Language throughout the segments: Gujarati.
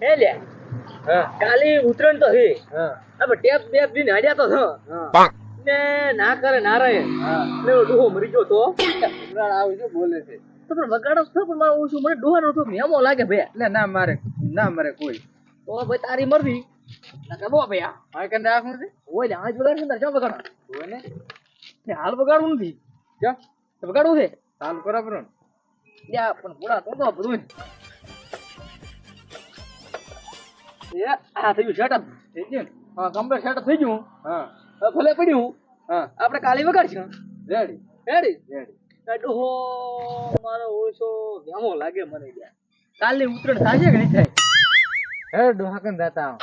હે લે? કાલી ઉતરણ તો હે. હા. હવે ટેપ બેપ દીને હાડ્યા તો હા. ને ના કરે નારાયણ હા. ને ડોહો મરી ગયો તો. આવું શું બોલે છે. તો પણ વગાડો છો પણ મારું ઓછું મને ડોહાનો તો મેમો લાગે ભે એટલે ના મારે ના મારે કોઈ. તો ભાઈ તારી મરવી ના કે બો ભૈયા મારે કંઈ રાખવું છે? ઓય આજ ને ક્યાં વગાડો ને. ને હાલ વગાડવું નથી. જો તો વગાડવું છે? હાલ કરો બરો યા પણ પૂરા તો તો બધું એ આ થયું સેટઅપ થઈ ગયું હા કમ્પ્લીટ સેટઅપ થઈ ગયું. હા. ભલે પડ્યું. હા. આપણે કાલે વગાડશું. રેડી રેડી રેડી ડોહો મારો ઓળશો વ્યામો લાગે મને યાર કાલની ઉતરણ થાય છે કે નહીં થાય? હે ડોહા દાતા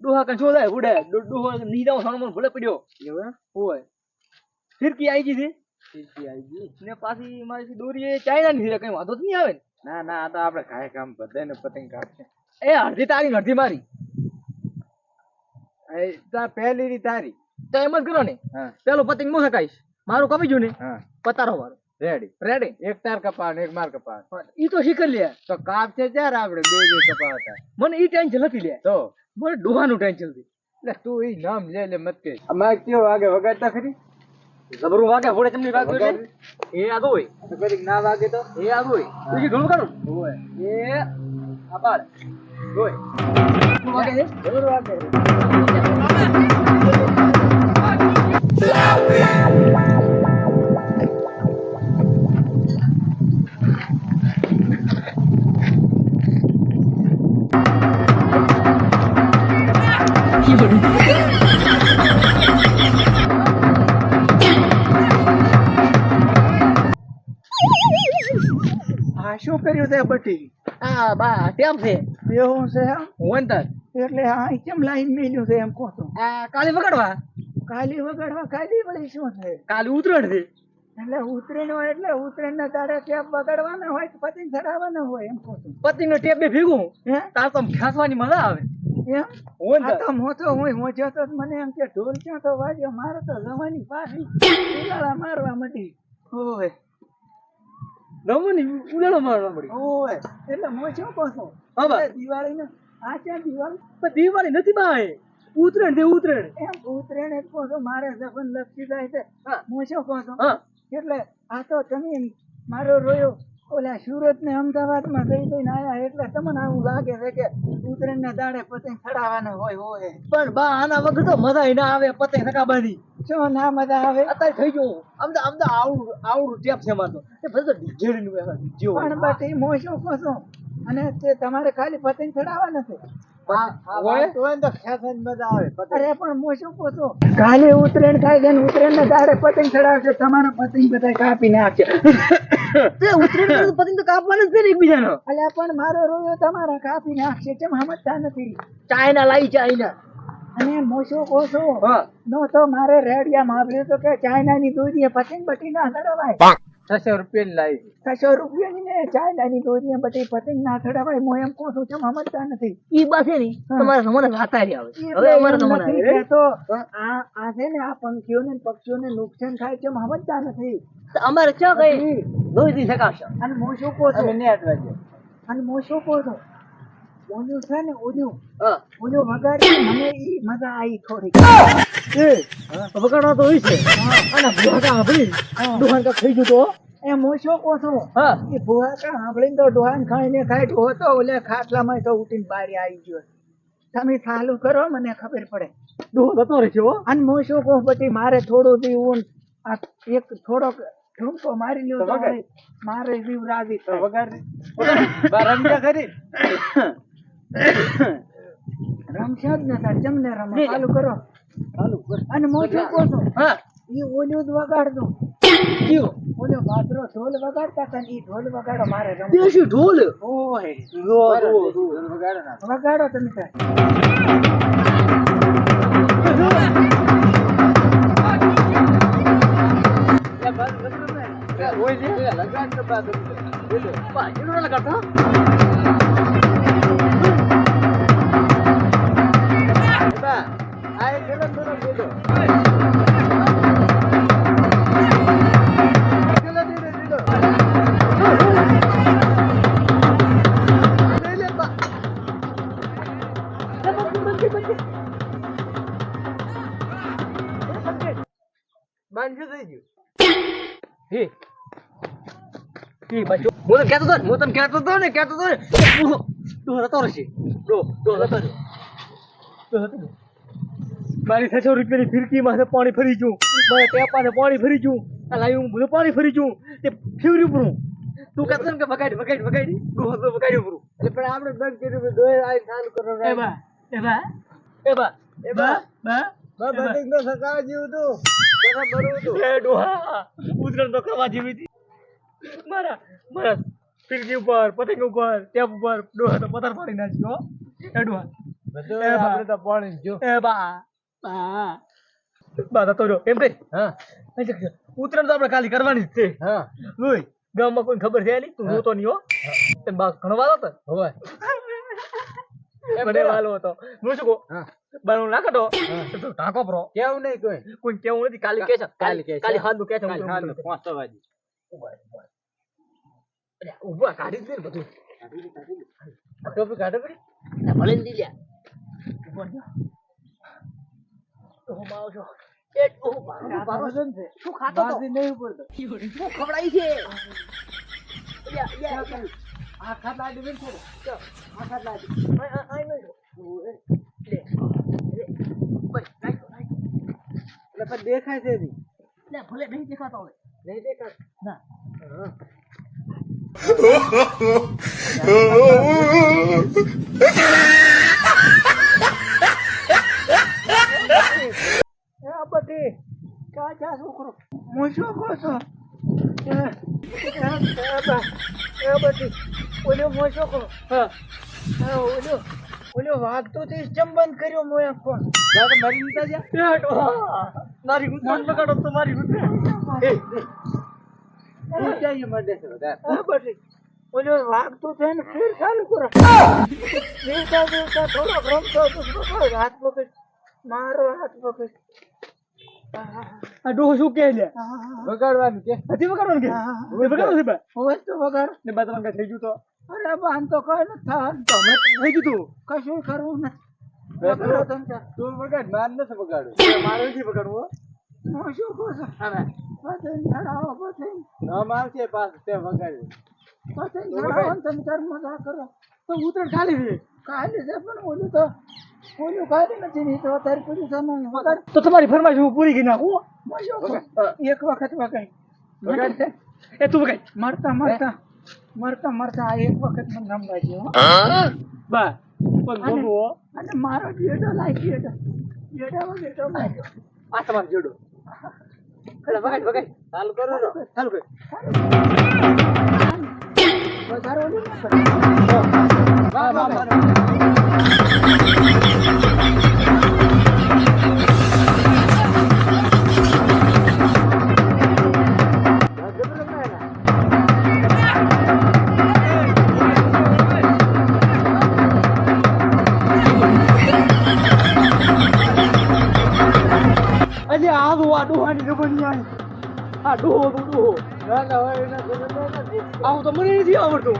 ડોહા શું થાય? ઉડે. ડો- ડોહો નીદાવ સાનો મને ભલે પડ્યો. એવું હોય. ફિરકી આવી ગઈ ઠીક આવી ગઈ? ને પાછી મારી દોરી એ ચાઇના ની કઈ વાંધો જ નહીં આવે ને. ના ના આ તો આપણે ખાય કામ બધાને પતંગ કાપશે. એ અડધી તારી ને અડધી મારી. એ પહેલી રી તારી. તો એમ જ કરો ને. પેલો પતંગ હું શકાઈશ મારું કપી જુ ને? પતારો મારો રેડી રેડી એક તાર કપા એક માર કપા ઈ તો શીખર લે. તો કાપ છે ચાર આપણે બે બે કપા હતા. મને ઈ ટેન્શન નથી લે. તો? મને ડોહાનું ટેન્શન છે. એટલે તું ઈ નામ લે લે મત કે. અમાર કયો વાગે વગાડતા ખરી? જબરું વાગે ફોડે તમને વાગે. એ આગો હોય. તો કદી ના વાગે તો? એ આગો હોય. બીજી ઘણું કરું હોય. એ આ આ શું કર્યું તે બટી આ બા ટેમ છે? એવું છે એટલે આ કેમ લાઈન મેલ્યું છે એમ કહો તો? આ કાલે વગાડવા? કાલી વગાડવા કાલી વળી શું થાય કાલે ઉતરણ છે એટલે ઉતરેણ હોય એટલે ઉતરેણ ના તારે કેમ વગાડવાના હોય કે પતંગ ચડાવવાના હોય એમ કહો પતિંગ નો ટેપ બે ભેગું. હે? તાર તો ખેંચવાની મજા આવે. એમ? આ તો મોટો હોય મોજો તો મને એમ કે ઢોલ ક્યાં તો વાગ્યો મારે તો જવાની પાછી. મારવા મટી હોય રમવાની ઉડાડો મારવા પડી ઓય એટલે હું શું કહું છું? હા બા. દિવાળી ને આ ક્યાં દિવાળી? પણ દિવાળી નથી બાય ઉતરણ છે ઉતરણ. એમ ઉતરેણ જ કહું છું મારે જબન લપસી જાય છે. હા. શું કહું છું? એટલે આ તો તમે મારો રોયો. ઓલા સુરત ને અમદાવાદમાં જઈ જઈને આયા એટલે તમને આવું લાગે છે કે ઉત્તરાયણ ના દાડે પતંગ ચડાવવાનો હોય હોય. પણ બા આના વગર તો મજા ના આવે પતંગ સકાબાની શું ના મજા આવે? અત્યારે થઈ ગયો. અમદા અમદા આવડું આવડું ટેપ છે મારતો. એ બધું ડીજે નું ડીજે પણ બટી હું શું? કહું અને તે તમારે ખાલી પતંગ ચડાવવા નથી? તો અરે પણ હું શું? કહું છું કાલે ઉત્તરાયણ થાય છે ને ઉત્તરાયણ ના દાડે પતંગ ચડાવશે તમારા પતંગ બધા કાપી નાખશે. તે તો કાપવાનું જ નહીં ને અલ્યા પણ મારો રોયો તમારા કાપી નાખશે કેમ સમજતા નથી? ચાઇના લાવી ચાઇના અને હું શું કહું નો તો મારે રેડિયા માવ્યું તો કે ચાઇનાની દોરીએ પતંગ બટી ના ચડાવાય છસો રૂપિયાની લાવી છસો રૂપિયાની ને ચાઇનાની દોરીએ બધી પતંગ ના ચડાવાય હું એમ કહું છું કેમ સમજતા નથી. ઈ બસની તમારા તમારે વાતારી આવે હવે અમારા આવે. કહેતો. આ આ છે ને આ પંખીઓ ને પક્ષીઓને નુકસાન થાય છે સમજતા નથી. અમારે ચા કઈ દોરી દી શકાશે અને હું શું કહું છું? અને હું શું કહું છું? ઓલું છે ને ઓલું. હા ઓલું વગાડી મને ઈ મજા આવી થોડી એ. વગાડવા તો હોય છે? અને ભૂકા આપણી દુકાન કા થઈ ગયું તો? એમ ઓછો શું કહું છું હા. એ ભુવા કા સાંભળીને તો ડોહાન ખાઈને ખાઈ ડોહો તો ઓલે ખાટલામાં તો ઉઠીને બહાર આવી ગયો. તમે ચાલુ કરો મને ખબર પડે. ડોહો જતો રહેશે અને મોશો કહું પછી મારે થોડું દીવું આ એક થોડોક ઠુમકો મારી લ્યો મારે- જીવ રાજી. વગાડ. બાર રમજા ખરી? રમશે જ ને તાર જમને રમો? ચાલુ કરો. ચાલુ કર. અને કહું છું હા. એ ઓલું જ વગાડજો કયો? ઓલો ભાદરો ઢોલ વગાડતા હતા ઈ ઢોલ વગાડો મારે રમવું. દેશી ઢોલ? ઓય. રો બરાબર. વગાડો ના. વગાડો તમે તાર. હોય લગાડ હે હું તને કહેતો હતો ને, હું તને કહેતો હતો ને કહેતો હતો રહેશે રહ્યો. મારી છસો રૂપિયાની ફિરકી માથે પાણી ફરી ગયું મારા ટેપાને પાણી ફરી ગયું આ લાવી હું બધું પાણી ફરી ગયું તે ફીવર્યું પૂરું તું કહેતો ને કે વગાડી વગાડી વગાડી ડોહો તો વગાડ્યું પૂરું એટલે પણ આપણે બંધ કર્યું દોય આઈ ચાલુ કરો એ બા એ બા એ બા એ બા. બા બા બંધ નો સકાવા જેવું હતું કોને હતું એ ડોહા ઉતરણ તો કરવા જેવી હતી મારા મારા ફિરકી ઉપર પતંગ ઉપર ટેપ ઉપર ડોહા તો પથ્થર પાડી નાખ્યો એડવા બધું. આપણે તો પાણી જો એ બા. બા. બા તો રહ્યો. એમ કઈ હા. ઉતરણ તો આપણે ખાલી કરવાની જ છે. હા. લોય ગામમાં કોઈ ખબર છે નહીં તું તો નહીં હો. તને બા ઘણો વાલો હતો હોય મને વાલો હતો. હું શું કહું? બાર હું ના. તો તું ઢાંકો ભરો. કેવું નહીં કોઈ? કોઈ કેવું નથી કાલે કે છે કાલે. કાલે હાથ કે છે પાંચ વાગે ઊભા ઊભા અરે, ઊભા કાઢી જ દે ને બધું. ટોપી કાઢો પડી ભલે ઊભા રહો. ઓહો, માવો છો. એ મારો મારો શું ખાતો તો? નહીં ઉપડતો શું ખવડાવી છે? યા, યા. આ બેન લે, લે. બસ, નાખો. એટલે પણ દેખાય છે નહીં ભલે નહીં દેખાતો હવે. નહીં દેખાય ના. બધી કાચા છોકરો હું શું કહું છું બધી ઓલો હું શું હા. હા ઓલો ઓલો વાગતો તે બંધ કર્યો મોય ફોન. દાદા મારી નીતા જા મારી ગુંથણ બગાડો તો મારી ગુંથણ. બધી. વાગતો છે ને ફેર ચાલુ કરો. દેવતા દેવતા થોડોક રમતો હતો બસ હાથ પકડ. મારો હાથ પકડ. આ ડોહો શું કહે લે બગાડવાનું કે? હજી વગાડવાનું કે વગાડવાનું છે બા તો વગર ને બા તમારે થઈ ગયું તો? અરે બાન તો કઈ ન થા તમે કહી દીધું કશું કરવું ને. બે વગર તું- બગાડ માર ન બગાડવું મારે નથી વગાડવું હો. શું કહું છું? હા બા. પતંગ ચડાવો પતંગ ન મારશે પાછું તે બગાડ્યું પતંગ ચડાવો તમે તાર મજા કરો. તો ઉતરણ ખાલી છે. કાલે છે પણ ઓલું તો ઓલું નથી નહીં તો પૂરી તો તમારી ફરમાઈશ હું પૂરી કરી નાખું? એક વખત વગાડ. વગાડ. એ તું વગાડ. મરતા મરતા. મરતા મરતા આ એક વખત મને રમવા જેવો હો. બા પણ બોબો અને મારો જેડો લાગી જેડો જેડા જેડો લાગ્યો. આ તમારો જેડો એટલે વગાડ વગાડ ચાલુ કરો ચાલુ કર. વધારે ઓલું આ ડોહો ડોહો ના, ના, હોય. આવું તો મને નથી આવડતું